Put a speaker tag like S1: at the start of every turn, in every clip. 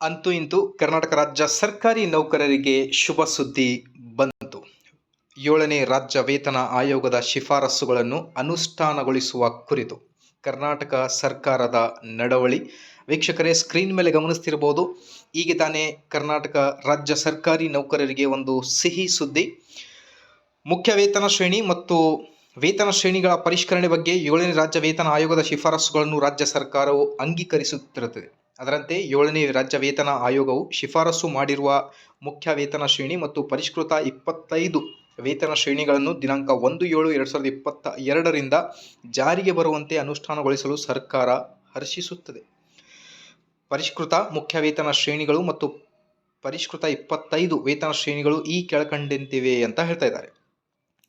S1: ಅಂತೂ ಇಂತೂ ಕರ್ನಾಟಕ ರಾಜ್ಯ ಸರ್ಕಾರಿ ನೌಕರರಿಗೆ ಶುಭ ಸುದ್ದಿ ಬಂತು. ಏಳನೇ ರಾಜ್ಯ ವೇತನ ಆಯೋಗದ ಶಿಫಾರಸುಗಳನ್ನು ಅನುಷ್ಠಾನಗೊಳಿಸುವ ಕುರಿತು ಕರ್ನಾಟಕ ಸರ್ಕಾರದ ನಡವಳಿ. ವೀಕ್ಷಕರೇ ಸ್ಕ್ರೀನ್ ಮೇಲೆ ಗಮನಿಸ್ತಿರ್ಬೋದು ಈಗ ತಾನೇ ಕರ್ನಾಟಕ ರಾಜ್ಯ ಸರ್ಕಾರಿ ನೌಕರರಿಗೆ ಒಂದು ಸಿಹಿ ಸುದ್ದಿ. ಮುಖ್ಯ ವೇತನ ಶ್ರೇಣಿ ಮತ್ತು ವೇತನ ಶ್ರೇಣಿಗಳ ಪರಿಷ್ಕರಣೆ ಬಗ್ಗೆ ಏಳನೇ ರಾಜ್ಯ ವೇತನ ಆಯೋಗದ ಶಿಫಾರಸುಗಳನ್ನು ರಾಜ್ಯ ಸರ್ಕಾರವು ಅಂಗೀಕರಿಸುತ್ತಿರುತ್ತದೆ. ಅದರಂತೆ ಏಳನೇ ರಾಜ್ಯ ವೇತನ ಆಯೋಗವು ಶಿಫಾರಸು ಮಾಡಿರುವ ಮುಖ್ಯ ವೇತನ ಶ್ರೇಣಿ ಮತ್ತು ಪರಿಷ್ಕೃತ ಇಪ್ಪತ್ತೈದು ವೇತನ ಶ್ರೇಣಿಗಳನ್ನು ದಿನಾಂಕ ಒಂದು ಏಳು ಎರಡು ಸಾವಿರದ ಇಪ್ಪತ್ತ ಎರಡರಿಂದ ಜಾರಿಗೆ ಬರುವಂತೆ ಅನುಷ್ಠಾನಗೊಳಿಸಲು ಸರ್ಕಾರ ಹರ್ಷಿಸುತ್ತದೆ. ಪರಿಷ್ಕೃತ ಮುಖ್ಯ ವೇತನ ಶ್ರೇಣಿಗಳು ಮತ್ತು ಪರಿಷ್ಕೃತ ಇಪ್ಪತ್ತೈದು ವೇತನ ಶ್ರೇಣಿಗಳು ಈ ಕೆಳಕಂಡಂತಿವೆ ಅಂತ ಹೇಳ್ತಾ ಇದ್ದಾರೆ.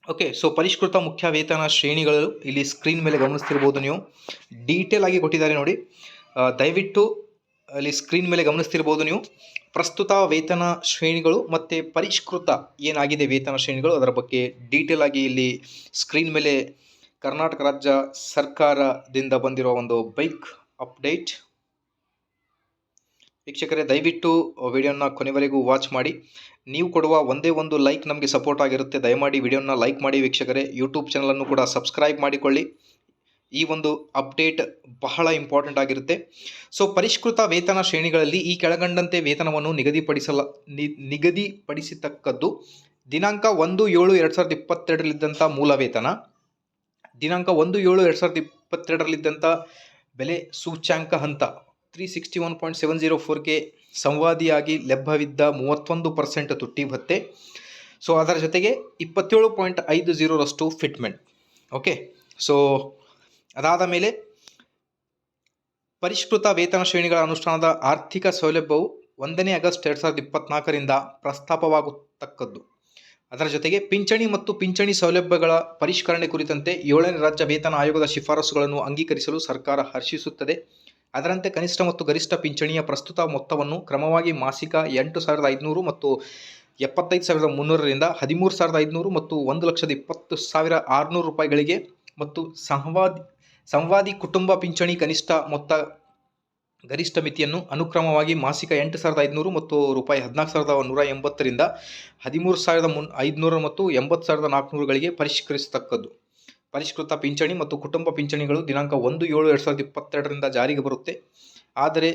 S1: ಓಕೆ ಸೊ ಪರಿಷ್ಕೃತ ಮುಖ್ಯ ವೇತನ ಶ್ರೇಣಿಗಳು ಇಲ್ಲಿ ಸ್ಕ್ರೀನ್ ಮೇಲೆ ಗಮನಿಸ್ತಿರ್ಬೋದು ನೀವು. ಡೀಟೇಲ್ ಆಗಿ ಕೊಟ್ಟಿದ್ದಾರೆ ನೋಡಿ. ದಯವಿಟ್ಟು ಅಲ್ಲಿ ಸ್ಕ್ರೀನ್ ಮೇಲೆ ಗಮನಿಸ್ತಿರ್ಬೋದು ನೀವು. ಪ್ರಸ್ತುತ ವೇತನ ಶ್ರೇಣಿಗಳು ಮತ್ತು ಪರಿಷ್ಕೃತ ಏನಾಗಿದೆ ವೇತನ ಶ್ರೇಣಿಗಳು ಅದರ ಬಗ್ಗೆ ಡೀಟೇಲ್ ಆಗಿ ಇಲ್ಲಿ ಸ್ಕ್ರೀನ್ ಮೇಲೆ ಕರ್ನಾಟಕ ರಾಜ್ಯ ಸರ್ಕಾರದಿಂದ ಬಂದಿರುವ ಒಂದು ಬೈಕ್ ಅಪ್ಡೇಟ್ ವೀಕ್ಷಕರೇ, ದಯವಿಟ್ಟು ವಿಡಿಯೋನ ಕೊನೆವರೆಗೂ ವಾಚ್ ಮಾಡಿ. ನೀವು ಕೊಡುವ ಒಂದೇ ಒಂದು ಲೈಕ್ ನಮಗೆ ಸಪೋರ್ಟ್ ಆಗಿರುತ್ತೆ. ದಯಮಾಡಿ ವಿಡಿಯೋನ ಲೈಕ್ ಮಾಡಿ ವೀಕ್ಷಕರೇ. ಯೂಟ್ಯೂಬ್ ಚಾನಲನ್ನು ಕೂಡ ಸಬ್ಸ್ಕ್ರೈಬ್ ಮಾಡಿಕೊಳ್ಳಿ. ಈ ಒಂದು ಅಪ್ಡೇಟ್ ಬಹಳ ಇಂಪಾರ್ಟೆಂಟ್ ಆಗಿರುತ್ತೆ. ಸೊ, ಪರಿಷ್ಕೃತ ವೇತನ ಶ್ರೇಣಿಗಳಲ್ಲಿ ಈ ಕೆಳಗಂಡಂತೆ ವೇತನವನ್ನು ನಿಗದಿಪಡಿಸಲ ನಿಗದಿಪಡಿಸತಕ್ಕದ್ದು ದಿನಾಂಕ ಒಂದು ಏಳು ಎರಡು ಸಾವಿರದ ಇಪ್ಪತ್ತೆರಡರಲ್ಲಿದ್ದಂಥ ಮೂಲ ವೇತನ, ದಿನಾಂಕ ಒಂದು ಏಳು ಎರಡು ಸಾವಿರದ ಇಪ್ಪತ್ತೆರಡರಲ್ಲಿದ್ದಂಥ ಬೆಲೆ ಸೂಚ್ಯಾಂಕ ಹಂತ. Three sixty one point seven zero ಫೋರ್ಗೆ ಸಂವಾದಿಯಾಗಿ ಲಭ್ಯವಿದ್ದ ಮೂವತ್ತೊಂದು ಪರ್ಸೆಂಟ್ ತುಟ್ಟಿ ಭತ್ತೆ. ಸೊ ಅದರ ಜೊತೆಗೆ ಇಪ್ಪತ್ತೇಳು ಪಾಯಿಂಟ್ ಐದು ಜೀರೋರಷ್ಟು ಫಿಟ್ಮೆಂಟ್ ಓಕೆ ಸೊ ಅದಾದ ಮೇಲೆ ಪರಿಷ್ಕೃತ ವೇತನ ಶ್ರೇಣಿಗಳ ಅನುಷ್ಠಾನದ ಆರ್ಥಿಕ ಸೌಲಭ್ಯವು ಒಂದನೇ ಆಗಸ್ಟ್ ಎರಡು ಸಾವಿರದ ಇಪ್ಪತ್ನಾಲ್ಕರಿಂದ ಪ್ರಸ್ತಾಪವಾಗತಕ್ಕದ್ದು ಅದರ ಜೊತೆಗೆ ಪಿಂಚಣಿ ಮತ್ತು ಪಿಂಚಣಿ ಸೌಲಭ್ಯಗಳ ಪರಿಷ್ಕರಣೆ ಕುರಿತಂತೆ ಏಳನೇ ರಾಜ್ಯ ವೇತನ ಆಯೋಗದ ಶಿಫಾರಸುಗಳನ್ನು ಅಂಗೀಕರಿಸಲು ಸರ್ಕಾರ ಹರ್ಷಿಸುತ್ತದೆ. ಅದರಂತೆ ಕನಿಷ್ಠ ಮತ್ತು ಗರಿಷ್ಠ ಪಿಂಚಣಿಯ ಪ್ರಸ್ತುತ ಮೊತ್ತವನ್ನು ಕ್ರಮವಾಗಿ ಮಾಸಿಕ ಎಂಟು ಸಾವಿರದ ಐದುನೂರು ಮತ್ತು ಎಪ್ಪತ್ತೈದು ಸಾವಿರದ ಮುನ್ನೂರರಿಂದ ಹದಿಮೂರು ಸಾವಿರದ ಐದುನೂರು ಮತ್ತು ಒಂದು ಲಕ್ಷದ ಇಪ್ಪತ್ತು ಸಾವಿರ ಆರುನೂರು ರೂಪಾಯಿಗಳಿಗೆ ಮತ್ತು ಸಂವಾದಿ ಸಂವಾದಿ ಕುಟುಂಬ ಪಿಂಚಣಿ ಕನಿಷ್ಠ ಮೊತ್ತ ಗರಿಷ್ಠ ಮಿತಿಯನ್ನು ಅನುಕ್ರಮವಾಗಿ ಮಾಸಿಕ ಎಂಟು ಸಾವಿರದ ಐದುನೂರು ಮತ್ತು ರೂಪಾಯಿ ಹದಿನಾಲ್ಕು ಸಾವಿರದ ನೂರ ಎಂಬತ್ತರಿಂದ ಹದಿಮೂರು ಸಾವಿರದ ಮುನ್, ಐದುನೂರು ಮತ್ತು ಎಂಬತ್ತು ಸಾವಿರದ ನಾಲ್ಕುನೂರುಗಳಿಗೆ ಪರಿಷ್ಕರಿಸತಕ್ಕದ್ದು. ಪರಿಷ್ಕೃತ ಪಿಂಚಣಿ ಮತ್ತು ಕುಟುಂಬ ಪಿಂಚಣಿಗಳು ದಿನಾಂಕ ಒಂದು ಏಳು ಎರಡು ಸಾವಿರದ ಇಪ್ಪತ್ತೆರಡರಿಂದ ಜಾರಿಗೆ ಬರುತ್ತೆ. ಆದರೆ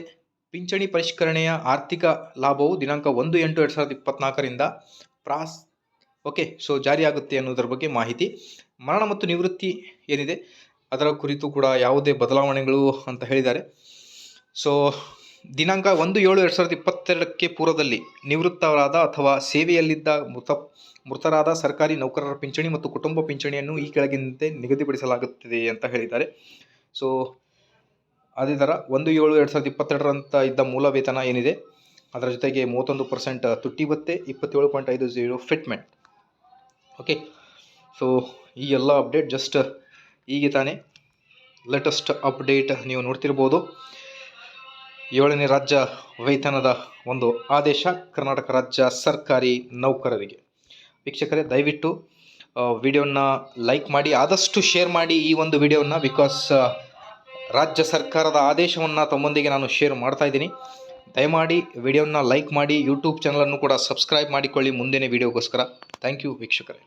S1: ಪಿಂಚಣಿ ಪರಿಷ್ಕರಣೆಯ ಆರ್ಥಿಕ ಲಾಭವು ದಿನಾಂಕ ಒಂದು ಎಂಟು ಎರಡು ಸಾವಿರದ ಇಪ್ಪತ್ತ್ನಾಲ್ಕರಿಂದ ಪ್ರಾಸ್, ಓಕೆ, ಸೊ ಜಾರಿಯಾಗುತ್ತೆ ಅನ್ನೋದರ ಬಗ್ಗೆ ಮಾಹಿತಿ. ಮರಣ ಮತ್ತು ನಿವೃತ್ತಿ ಏನಿದೆ? ಅದರ ಕುರಿತು ಕೂಡ ಯಾವುದೇ ಬದಲಾವಣೆಗಳು ಅಂತ ಹೇಳಿದ್ದಾರೆ. ಸೊ ದಿನಾಂಕ ಒಂದು ಏಳು ಎರಡು ಸಾವಿರದ ಇಪ್ಪತ್ತೆರಡಕ್ಕೆ ಪೂರ್ವದಲ್ಲಿ ನಿವೃತ್ತರಾದ ಅಥವಾ ಸೇವೆಯಲ್ಲಿದ್ದ ಮೃತ, ಮೃತರಾದ ಸರ್ಕಾರಿ ನೌಕರರ ಪಿಂಚಣಿ ಮತ್ತು ಕುಟುಂಬ ಪಿಂಚಣಿಯನ್ನು ಈ ಕೆಳಗಿನಂತೆ ನಿಗದಿಪಡಿಸಲಾಗುತ್ತಿದೆ ಅಂತ ಹೇಳಿದ್ದಾರೆ. ಸೊ ಅದೇ ಥರ ಒಂದು ಏಳು ಎರಡು ಸಾವಿರದ ಇಪ್ಪತ್ತೆರಡರಂತ ಇದ್ದ ಮೂಲ ವೇತನ ಏನಿದೆ? ಅದರ ಜೊತೆಗೆ ಮೂವತ್ತೊಂದು ಪರ್ಸೆಂಟ್ ತುಟ್ಟಿ ಭತ್ತೆ, ಇಪ್ಪತ್ತೇಳು ಪಾಯಿಂಟ್ ಐದು ಜೀರೋ ಫಿಟ್ಮೆಂಟ್. ಓಕೆ ಸೊ ಈ ಎಲ್ಲ ಅಪ್ಡೇಟ್ ಜಸ್ಟ್ ಹೀಗೆ ತಾನೇ. ಲೇಟೆಸ್ಟ್ ಅಪ್ಡೇಟ್ ನೀವು ನೋಡ್ತಿರ್ಬೋದು. ಏಳನೇ ರಾಜ್ಯ ವೇತನದ ಒಂದು ಆದೇಶ, ಕರ್ನಾಟಕ ರಾಜ್ಯ ಸರ್ಕಾರಿ ನೌಕರರಿಗೆ. ವೀಕ್ಷಕರೇ, ದಯವಿಟ್ಟು ವಿಡಿಯೋನ ಲೈಕ್ ಮಾಡಿ, ಆದಷ್ಟು ಶೇರ್ ಮಾಡಿ ಈ ಒಂದು ವಿಡಿಯೋನ, ಬಿಕಾಸ್ ರಾಜ್ಯ ಸರ್ಕಾರದ ಆದೇಶವನ್ನು ತಮ್ಮೊಂದಿಗೆ ನಾನು ಶೇರ್ ಮಾಡ್ತಾ ಇದ್ದೀನಿ. ದಯಮಾಡಿ ವಿಡಿಯೋನ ಲೈಕ್ ಮಾಡಿ ಯೂಟ್ಯೂಬ್ ಚಾನಲನ್ನು ಕೂಡ ಸಬ್ಸ್ಕ್ರೈಬ್ ಮಾಡಿಕೊಳ್ಳಿ ಮುಂದಿನ ವಿಡಿಯೋಗೋಸ್ಕರ. ಥ್ಯಾಂಕ್ ಯು ವೀಕ್ಷಕರೇ.